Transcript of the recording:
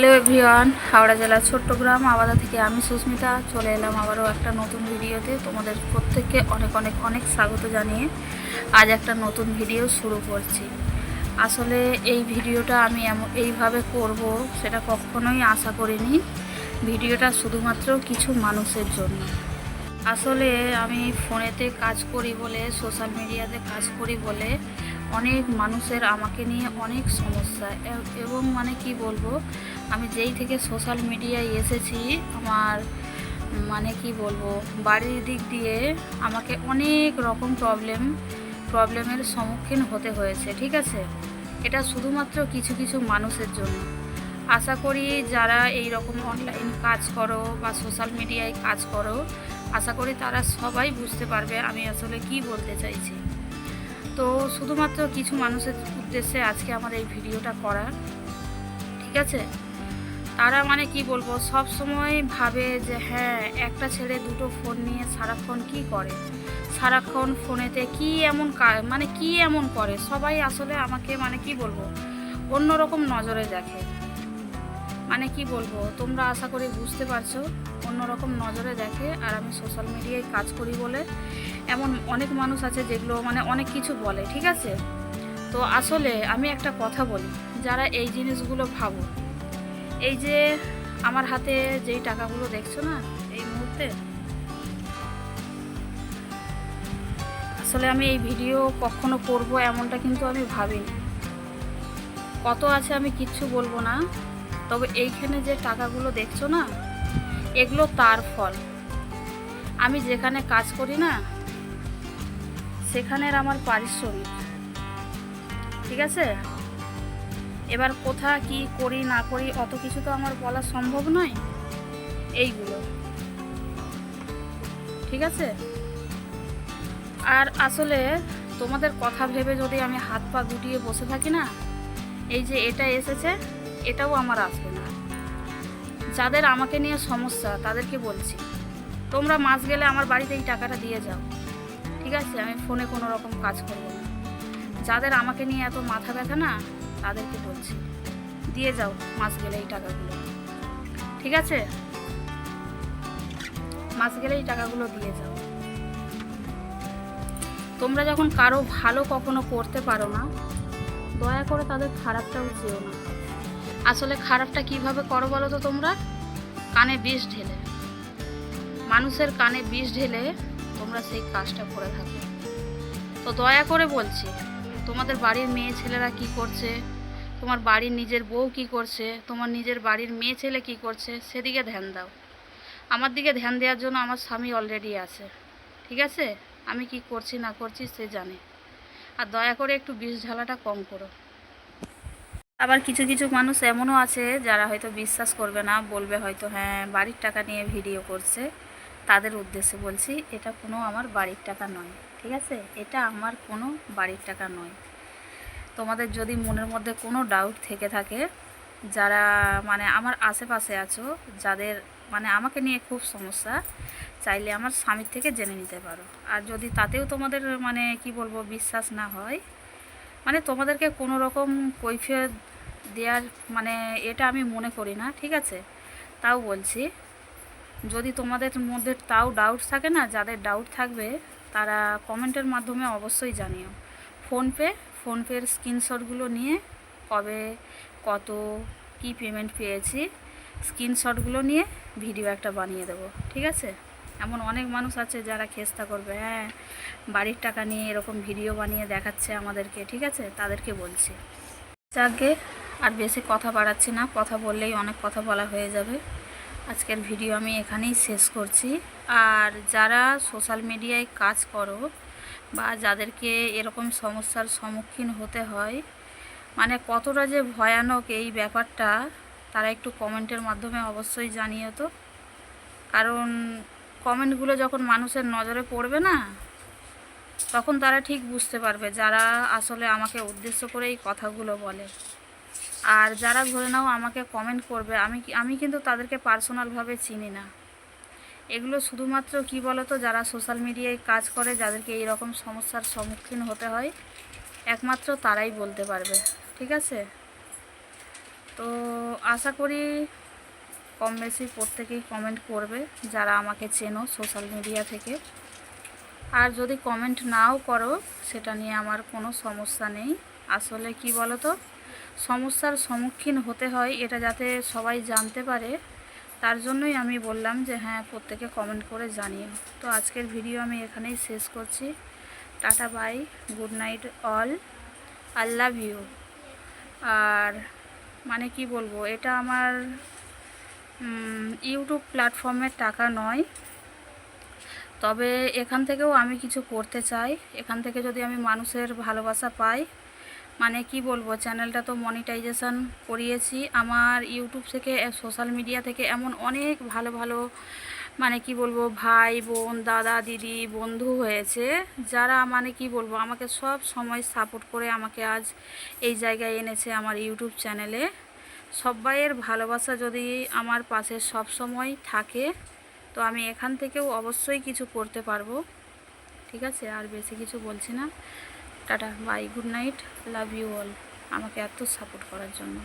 Hello everyone, Howrah জেলার চট্টগ্রাম আবাদা থেকে আমি সুস্মিতা। চলে এলাম আবারও একটা নতুন ভিডিওতে। তোমাদের প্রত্যেককে অনেক অনেক অনেক স্বাগত জানিয়ে আজ একটা নতুন ভিডিও শুরু করছি। আসলে এই ভিডিওটা আমি এইভাবে করব সেটা কখনোই আশা করিনি। ভিডিওটা শুধুমাত্র কিছু মানুষের জন্য। আসলে আমি ফোনেতে কাজ করি বলে, সোশ্যাল মিডিয়াতে কাজ করি বলে অনেক মানুষের আমাকে নিয়ে অনেক সমস্যা এবং মানে কি বলব আমি যেই থেকে সোশ্যাল মিডিয়ায় এসেছি, আমার মানে কি বলব, বাড়ির দিক দিয়ে আমাকে অনেক রকম প্রবলেম প্রবলেমের সম্মুখীন হতে হয়েছে, ঠিক আছে? এটা শুধুমাত্র কিছু কিছু মানুষের জন্য। আশা করি যারা এই রকম অনলাইন কাজ করো বা সোশ্যাল মিডিয়ায় কাজ করো, আশা করি তারা সবাই বুঝতে পারবে আমি আসলে কি বলতে চাইছি। তো শুধুমাত্র কিছু মানুষের উদ্দেশ্যে আজকে আমার এই ভিডিওটা করা, ঠিক আছে? তারা মানে কি বলব, সব সময় ভাবে যে হ্যাঁ একটা ছেলে দুটো ফোন নিয়ে সারাক্ষণ কি করে? সারাক্ষণ ফোনেতে কি এমন মানে কি এমন করে? সবাই আসলে আমাকে মানে কি বলব, অন্যরকম নজরে দেখে। মানে কি বলব, তোমরা আশা করি বুঝতে পারছ, অন্যরকম নজরে দেখে। আর আমি সোশ্যাল মিডিয়ায় কাজ করি বলে এমন অনেক মানুষ আছে যেগুলো মানে অনেক কিছু বলে, ঠিক আছে? তো আসলে আমি একটা কথা বলি, যারা এই জিনিসগুলো ভাবো এই যে আমার হাতে যেই টাকাগুলো দেখছ না, এই মুহূর্তে? আসলে আমি এই ভিডিও কখনো করব এমনটা কিন্তু আমি ভাবিনি। কত আছে আমি কিচ্ছু বলব না, তবে এইখানে যে টাকাগুলো দেখছ না, এগুলো তার ফল। আমি যেখানে কাজ করি না, সেখানের আমার পারিশ্রমিক। ঠিক আছে? এবার কোথা কি করি না করি, অত কিছু তো আমার বলা সম্ভব নয়? এইগুলো। ঠিক আছে? আর আসলে তোমাদের কথা ভেবে যদি আমি হাত পা গুটিয়ে বসে থাকি না, এই যে এটা এসেছে, এটাও আমার আসবে না। যাদের আমাকে নিয়ে সমস্যা, তাদেরকে বলছি, তোমরা মাস গেলে আমার বাড়িতে এই টাকাটা দিয়ে যাও। ঠিক আছে? আমি ফোনে কোনো রকম কাজ করব না। যাদের আমাকে নিয়ে এত মাথা ব্যথা না তাদেরকে বলছি, দিয়ে যাও মাস গেলে এই টাকাগুলো। ঠিক আছে? মাস গেলে এই টাকাগুলো দিয়ে যাও। তোমরা যখন কারও ভালো কখনো করতে পারো না, দয়া করে তাদের খারাপটাও চেও না। আসলে খারাপটা কীভাবে করো বলো তো তোমরা? কানে বিষ ঢেলে। মানুষের কানে বিষ ঢেলে তোমরা সেই কাজটা করে থাকো। তো দয়া করে বলছি তোমাদের বাড়ির মেয়ে ছেলেরা কি করছে? তোমার বাড়ির নিজের বউ কি করছে? তোমার নিজের বাড়ির মেয়ে ছেলে কি করছে? সেদিকে ধ্যান দাও। আমার দিকে ধ্যান দেওয়ার জন্য আমার স্বামী অলরেডি আছে। ঠিক আছে? আমি কি করছি না করছি সে জানে। আর দয়া করে একটু বিষ ঝালাটা কম করো। আবার কিছু কিছু মানুষ এমনও আছে যারা হয়তো বিশ্বাস করবে না, বলবে হয়তো হ্যাঁ বাড়ির টাকা নিয়ে ভিডিও করছে। তাদের উদ্দেশ্যে বলছি, এটা কোনো আমার বাড়ির টাকা নয়, ঠিক আছে? এটা আমার কোনো বাড়ির টাকা নয়। তোমাদের যদি মনের মধ্যে কোনো ডাউট থেকে থাকে, যারা মানে আমার আশেপাশে আছো, যাদের মানে আমাকে নিয়ে খুব সমস্যা, চাইলে আমার স্বামীর থেকে জেনে নিতে পারো। আর যদি তাতেও তোমাদের মানে কি বলব, বিশ্বাস না হয় মানে তোমাদেরকে কোনো রকম কৈফিয়ত দেওয়ার মানে এটা আমি মনে করি না, ঠিক আছে? তাও বলছি যদি তোমাদের মধ্যে তাও ডাউট থাকে না, যাদের ডাউট থাকবে, তারা কমেন্টের মাধ্যমে অবশ্যই জানিও। ফোনপে ফোনপের স্ক্রিনশটগুলো নিয়ে কবে, কত, কি পেমেন্ট পেয়েছি স্ক্রিনশটগুলো নিয়ে ভিডিও একটা বানিয়ে দেবো, ঠিক আছে? এমন অনেক মানুষ আছে যারা খেস্তা করবে হ্যাঁ বাড়ির টাকা নিয়ে এরকম ভিডিও বানিয়ে দেখাচ্ছে আমাদেরকে, ঠিক আছে? তাদেরকে বলছি। যাকে আর বেশি কথা বাড়াচ্ছি না, কথা বললেই অনেক কথা বলা হয়ে যাবে। আজকের ভিডিও আমি এখানেই শেষ করছি। আর যারা সোশ্যাল মিডিয়ায় কাজ করো বা যাদেরকে এরকম সমস্যার সম্মুখীন হতে হয় মানে কতটা যে ভয়ানক এই ব্যাপারটা, তারা একটু কমেন্টের মাধ্যমে অবশ্যই জানিয়ে তো। কারণ কমেন্টগুলো যখন মানুষের নজরে পড়বে না, তখন তারা ঠিক বুঝতে পারবে যারা আসলে আমাকে উদ্দেশ্য করে এই কথাগুলো বলে। আর যারা ধরে নাও, আমাকে কমেন্ট করবে। আমি আমি কিন্তু তাদেরকে পার্সোনালভাবে চিনি না। এগুলো শুধুমাত্র কি বলতো, যারা সোশ্যাল মিডিয়ায় কাজ করে, যাদেরকে এই রকম সমস্যার সম্মুখীন হতে হয়, একমাত্র তারাই বলতে পারবে। ঠিক আছে? তো আশা করি কম বেশি প্রত্যেকেই কমেন্ট করবে, যারা আমাকে চেনো সোশ্যাল মিডিয়া থেকে। আর যদি কমেন্ট নাও করো, সেটা নিয়ে আমার কোনো সমস্যা নেই। আসলে কি বলো তো সমস্যার সম্মুখীন হতে হয়, এটা যাতে সবাই জানতে পারে। তার জন্যই আমি বললাম যে হ্যাঁ প্রত্যেকে কমেন্ট করে জানিও তো আজকের ভিডিও আমি এখানেই শেষ করছি। Tata bye good night all I love you আর মানে কি বলব, এটা আমার ইউটিউব প্ল্যাটফর্মের টাকা নয়। তবে এখান থেকেও আমি কিছু করতে চাই। এখান থেকে যদি আমি মানুষের ভালোবাসা পাই মানে কি বলব চ্যানেলটা তো মনিটাইজেশন করিয়েছি। আমার ইউটিউব থেকে সোশ্যাল মিডিয়া থেকে এমন অনেক ভালো ভালো মানে কি বলব, ভাই, বোন, দাদা, দিদি, বন্ধু হয়েছে, যারা মানে কি বলব, আমাকে সব সময় সাপোর্ট করে আমাকে আজ এই জায়গায় এনেছে আমার ইউটিউব চ্যানেলে সবাইয়ের ভালোবাসা যদি আমার পাশে সব সময় থাকে, তো আমি এখান থেকেও অবশ্যই কিছু করতে পারব। ঠিক আছে, আর বেশি কিছু বলছি না। Tata bye good night love you all আমাকে এত সাপোর্ট করার জন্য।